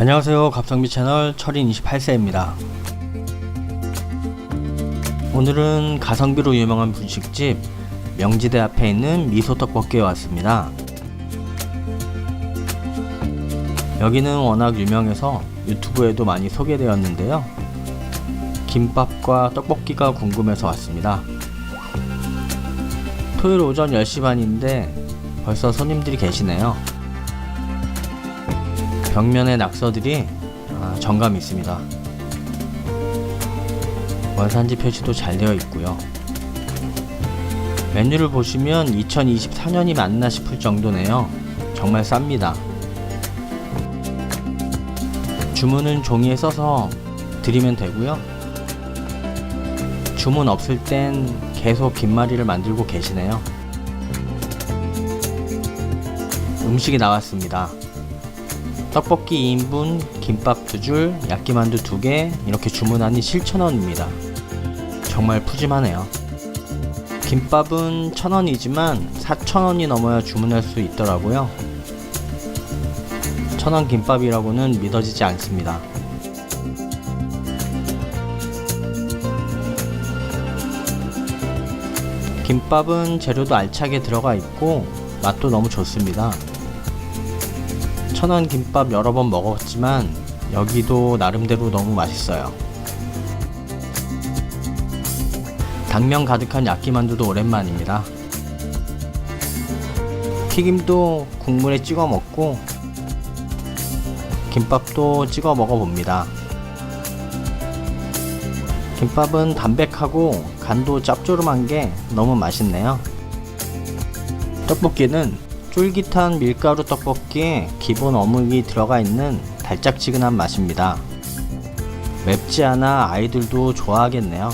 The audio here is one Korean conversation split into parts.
안녕하세요. 갑성비 채널 철인 28세입니다. 오늘은 가성비로 유명한 분식집 명지대 앞에 있는 미소떡볶이에 왔습니다. 여기는 워낙 유명해서 유튜브에도 많이 소개되었는데요. 김밥과 떡볶이가 궁금해서 왔습니다. 토요일 오전 10시 반인데 벌써 손님들이 계시네요 벽면의 낙서들이 아, 정감 있습니다. 원산지 표시도 잘 되어 있고요. 메뉴를 보시면 2024년이 맞나 싶을 정도네요. 정말 쌉니다. 주문은 종이에 써서 드리면 되고요. 주문 없을 땐 계속 김말이를 만들고 계시네요. 음식이 나왔습니다. 떡볶이 2인분, 김밥 2줄, 야끼만두 2개 이렇게 주문하니 7,000원입니다. 정말 푸짐하네요. 김밥은 1,000원이지만 4,000원이 넘어야 주문할 수 있더라고요. 1,000원 김밥이라고는 믿어지지 않습니다. 김밥은 재료도 알차게 들어가 있고 맛도 너무 좋습니다. 천원 김밥 여러 번 먹었지만 여기도 나름대로 너무 맛있어요. 당면 가득한 야끼만두도 오랜만입니다. 튀김도 국물에 찍어 먹고 김밥도 찍어 먹어봅니다. 김밥은 담백하고 간도 짭조름한 게 너무 맛있네요. 떡볶이는 쫄깃한 밀가루 떡볶이에 기본 어묵이 들어가 있는 달짝지근한 맛입니다. 맵지 않아 아이들도 좋아하겠네요.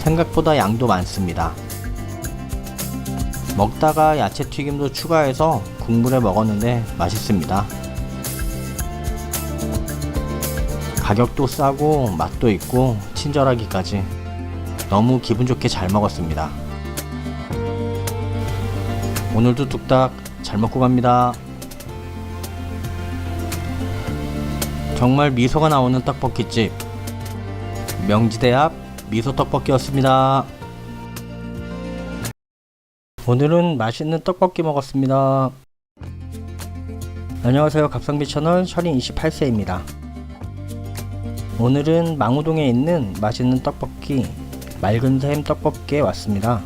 생각보다 양도 많습니다. 먹다가 야채 튀김도 추가해서 국물에 먹었는데 맛있습니다. 가격도 싸고 맛도 있고 친절하기까지 너무 기분 좋게 잘 먹었습니다. 오늘도 뚝딱 잘 먹고 갑니다. 정말 미소가 나오는 떡볶이집 명지대 앞 미소 떡볶이였습니다. 오늘은 맛있는 떡볶이 먹었습니다. 안녕하세요. 갑성비 채널 철인 28세입니다. 오늘은 망우동에 있는 맛있는 떡볶이 맑은 샘 떡볶이에 왔습니다.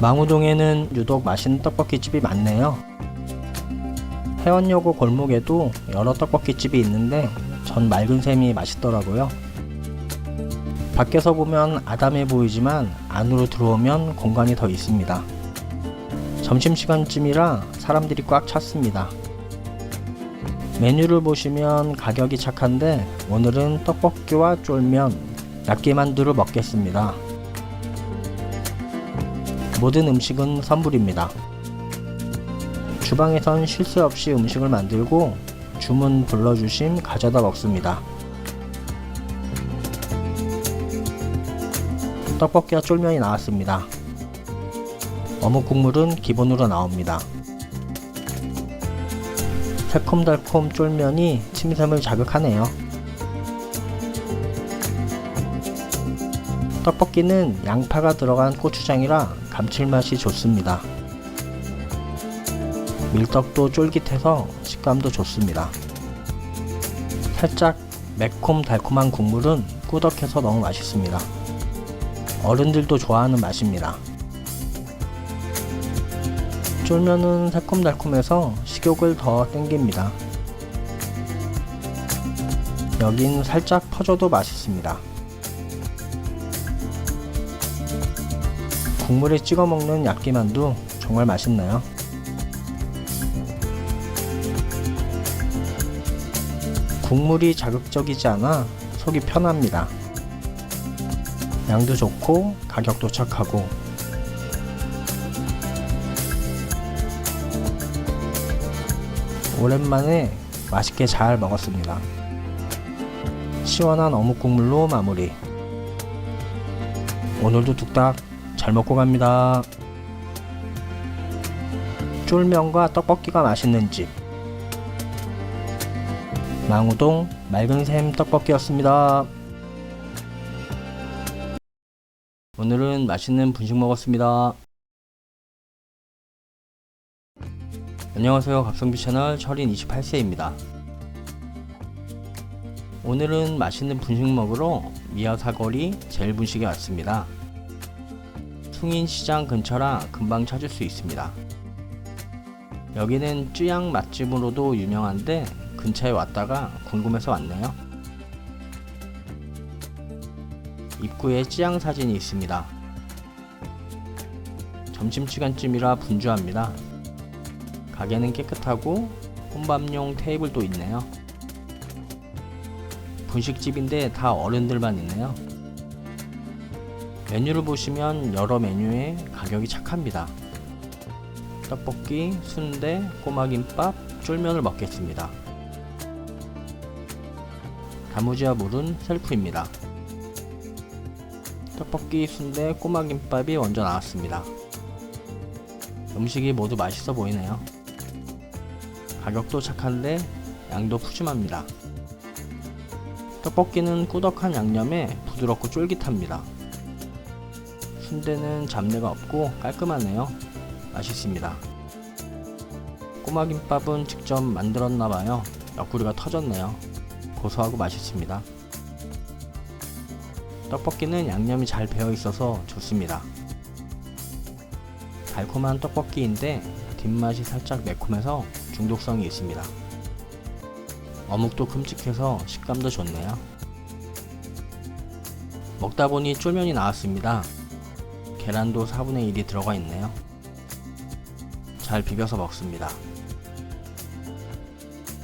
망우동에는 유독 맛있는 떡볶이집이 많네요. 해원여고 골목에도 여러 떡볶이집이 있는데 전 맑은 샘이 맛있더라고요. 밖에서 보면 아담해 보이지만 안으로 들어오면 공간이 더 있습니다. 점심시간쯤이라 사람들이 꽉 찼습니다. 메뉴를 보시면 가격이 착한데 오늘은 떡볶이와 쫄면, 야끼만두를 먹겠습니다. 모든 음식은 선불입니다. 주방에선 쉴 새 없이 음식을 만들고 주문 불러주심 가져다 먹습니다. 떡볶이와 쫄면이 나왔습니다. 어묵 국물은 기본으로 나옵니다. 새콤달콤 쫄면이 침샘을 자극하네요. 떡볶이는 양파가 들어간 고추장이라 감칠맛이 좋습니다. 밀떡도 쫄깃해서 식감도 좋습니다. 살짝 매콤 달콤한 국물은 꾸덕해서 너무 맛있습니다. 어른들도 좋아하는 맛입니다. 쫄면은 새콤달콤해서 식욕을 더 땡깁니다. 여긴 살짝 퍼져도 맛있습니다. 국물에 찍어 먹는 야끼만두 정말 맛있나요? 국물이 자극적이지 않아 속이 편합니다. 양도 좋고 가격도 착하고 오랜만에 맛있게 잘 먹었습니다. 시원한 어묵 국물로 마무리. 오늘도 뚝딱 잘 먹고 갑니다. 쫄면과 떡볶이가 맛있는 집. 망우동 맑은 샘 떡볶이였습니다. 오늘은 맛있는 분식 먹었습니다. 안녕하세요. 갑성비 채널 철인 28세입니다. 오늘은 맛있는 분식 먹으러 미아 사거리 제일 분식에 왔습니다. 숭인시장 근처라 금방 찾을 수 있습니다. 여기는 쯔양 맛집으로도 유명한데 근처에 왔다가 궁금해서 왔네요. 입구에 찌양 사진이 있습니다. 점심시간쯤이라 분주합니다. 가게는 깨끗하고 혼밥용 테이블도 있네요. 분식집인데 다 어른들만 있네요. 메뉴를 보시면 여러 메뉴에 가격이 착합니다. 떡볶이, 순대, 꼬마김밥, 쫄면을 먹겠습니다. 다무지와 물은 셀프입니다. 떡볶이, 순대, 꼬마김밥이 먼저 나왔습니다. 음식이 모두 맛있어 보이네요. 가격도 착한데 양도 푸짐합니다. 떡볶이는 꾸덕한 양념에 부드럽고 쫄깃합니다. 순대는 잡내가 없고 깔끔하네요. 맛있습니다. 꼬마김밥은 직접 만들었나봐요. 옆구리가 터졌네요. 고소하고 맛있습니다. 떡볶이는 양념이 잘 배어 있어서 좋습니다. 달콤한 떡볶이인데 뒷맛이 살짝 매콤해서 중독성이 있습니다. 어묵도 큼직해서 식감도 좋네요. 먹다 보니 쫄면이 나왔습니다. 계란도 4분의 1이 들어가 있네요. 잘 비벼서 먹습니다.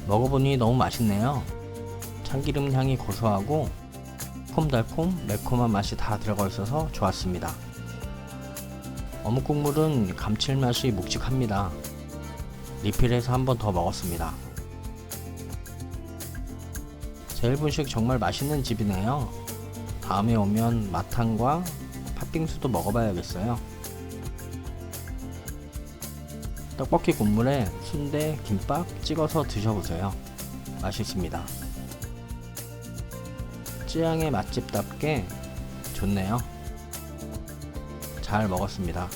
먹어보니 너무 맛있네요. 참기름 향이 고소하고 콤달콤 매콤한 맛이 다 들어가 있어서 좋았습니다. 어묵 국물은 감칠맛이 묵직합니다. 리필해서 한 번 더 먹었습니다. 제일분식 정말 맛있는 집이네요. 다음에 오면 마탕과 팥빙수도 먹어봐야겠어요. 떡볶이 국물에 순대, 김밥 찍어서 드셔보세요. 맛있습니다. 찌양의 맛집답게 좋네요. 잘 먹었습니다.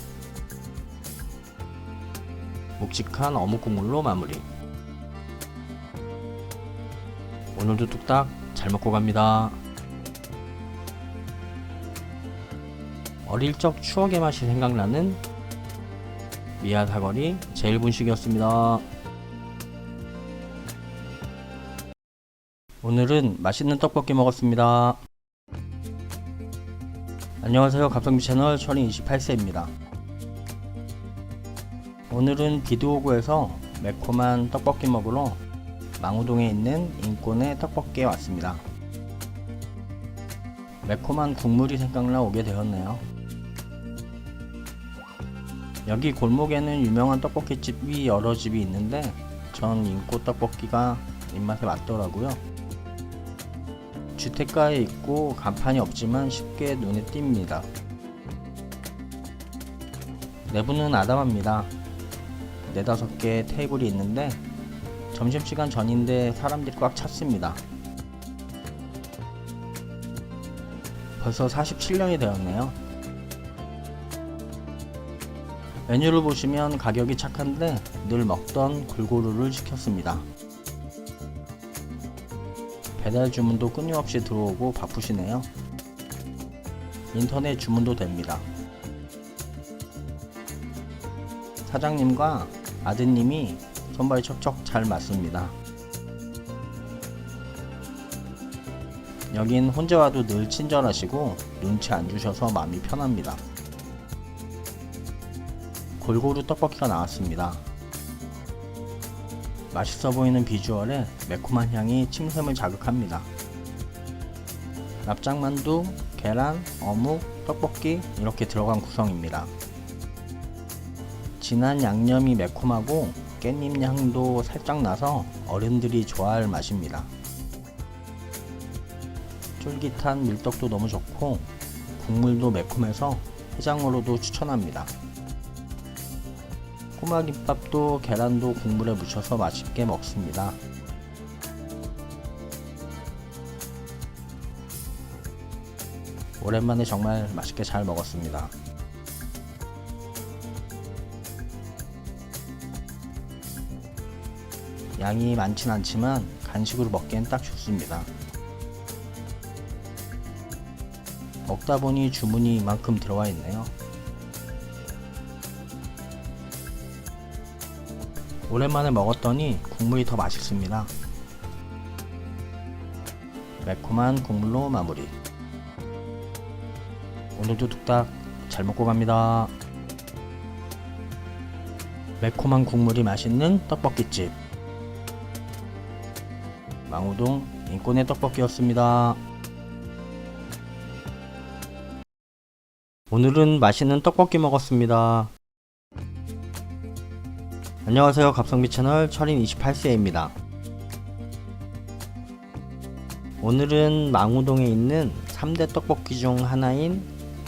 묵직한 어묵 국물로 마무리. 오늘도 뚝딱 잘 먹고 갑니다. 어릴 적 추억의 맛이 생각나는 미아 사거리 제일 분식이었습니다. 오늘은 맛있는 떡볶이 먹었습니다. 안녕하세요. 갑성비 채널 철인 28세입니다. 오늘은 비드오구에서 매콤한 떡볶이 먹으러 망우동에 있는 인권의 떡볶이에 왔습니다. 매콤한 국물이 생각나 오게 되었네요. 여기 골목에는 유명한 떡볶이집이 여러 집이 있는데 전 인꼬 떡볶이가 입맛에 맞더라고요. 주택가에 있고 간판이 없지만 쉽게 눈에 띕니다. 내부는 아담합니다. 네다섯 개 테이블이 있는데 점심시간 전인데 사람들이 꽉 찼습니다. 벌써 47년이 되었네요. 메뉴를 보시면 가격이 착한데 늘 먹던 골고루를 시켰습니다. 배달 주문도 끊임없이 들어오고 바쁘시네요. 인터넷 주문도 됩니다. 사장님과 아드님이 손발이 척척 잘 맞습니다. 여긴 혼자 와도 늘 친절하시고 눈치 안 주셔서 마음이 편합니다. 골고루 떡볶이가 나왔습니다. 맛있어 보이는 비주얼에 매콤한 향이 침샘을 자극합니다. 납작만두, 계란, 어묵, 떡볶이 이렇게 들어간 구성입니다. 진한 양념이 매콤하고 깻잎 향도 살짝 나서 어른들이 좋아할 맛입니다. 쫄깃한 밀떡도 너무 좋고 국물도 매콤해서 해장으로도 추천합니다. 꼬마김밥도 계란도 국물에 묻혀서 맛있게 먹습니다. 오랜만에 정말 맛있게 잘 먹었습니다. 양이 많진 않지만 간식으로 먹기엔 딱 좋습니다. 먹다 보니 주문이 이만큼 들어와 있네요. 오랜만에 먹었더니 국물이 더 맛있습니다. 매콤한 국물로 마무리. 오늘도 뚝딱 잘 먹고 갑니다. 매콤한 국물이 맛있는 떡볶이집. 망우동 인권의 떡볶이였습니다. 오늘은 맛있는 떡볶이 먹었습니다. 안녕하세요. 갑성비 채널 철인 28세입니다. 오늘은 망우동에 있는 3대 떡볶이 중 하나인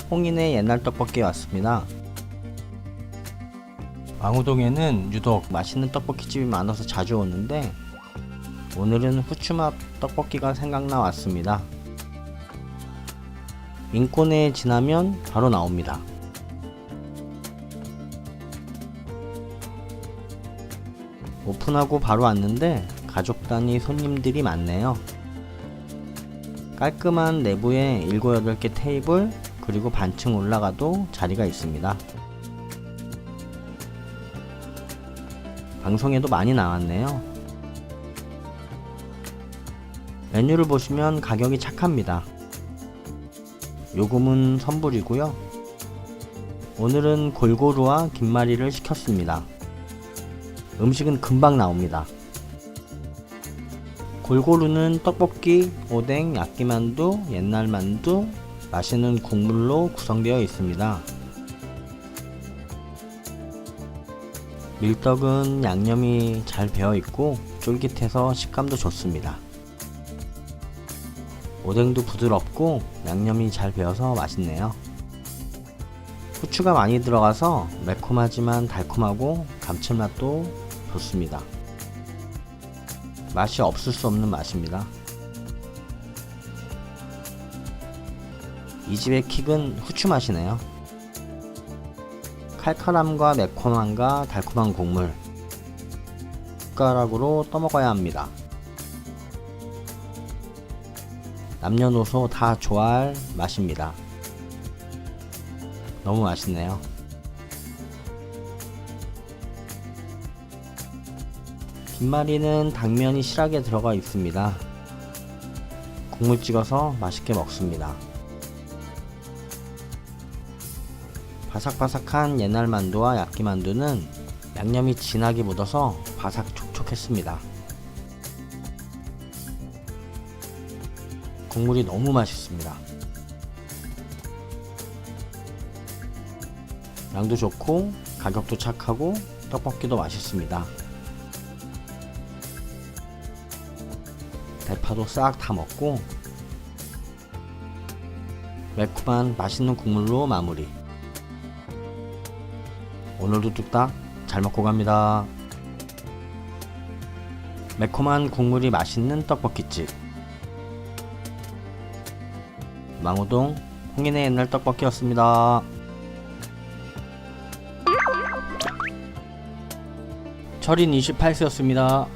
홍인의 옛날 떡볶이에 왔습니다. 망우동에는 유독 맛있는 떡볶이집이 많아서 자주 오는데 오늘은 후추맛 떡볶이가 생각나 왔습니다. 인권에 지나면 바로 나옵니다. 오픈하고 바로 왔는데 가족 단위 손님들이 많네요. 깔끔한 내부에 7, 8개 테이블 그리고 반층 올라가도 자리가 있습니다. 방송에도 많이 나왔네요. 메뉴를 보시면 가격이 착합니다. 요금은 선불이고요. 오늘은 골고루와 김말이를 시켰습니다. 음식은 금방 나옵니다. 골고루는 떡볶이, 오뎅, 야끼만두, 옛날 만두, 맛있는 국물로 구성되어 있습니다. 밀떡은 양념이 잘 배어 있고 쫄깃해서 식감도 좋습니다. 오뎅도 부드럽고 양념이 잘 배어서 맛있네요. 후추가 많이 들어가서 매콤하지만 달콤하고 감칠맛도 좋습니다. 맛이 없을 수 없는 맛입니다. 이 집의 킥은 후추 맛이네요. 칼칼함과 매콤함과 달콤한 국물. 숟가락으로 떠먹어야 합니다. 남녀노소 다 좋아할 맛입니다. 너무 맛있네요. 김말이는 당면이 실하게 들어가 있습니다. 국물 찍어서 맛있게 먹습니다. 바삭바삭한 옛날 만두와 야끼 만두는 양념이 진하게 묻어서 바삭 촉촉했습니다. 국물이 너무 맛있습니다. 양도 좋고 가격도 착하고 떡볶이도 맛있습니다. 대파도 싹 다 먹고 매콤한 맛있는 국물로 마무리. 오늘도 뚝딱 잘 먹고 갑니다. 매콤한 국물이 맛있는 떡볶이집. 망우동 홍인의 옛날 떡볶이였습니다. 철인 28세였습니다.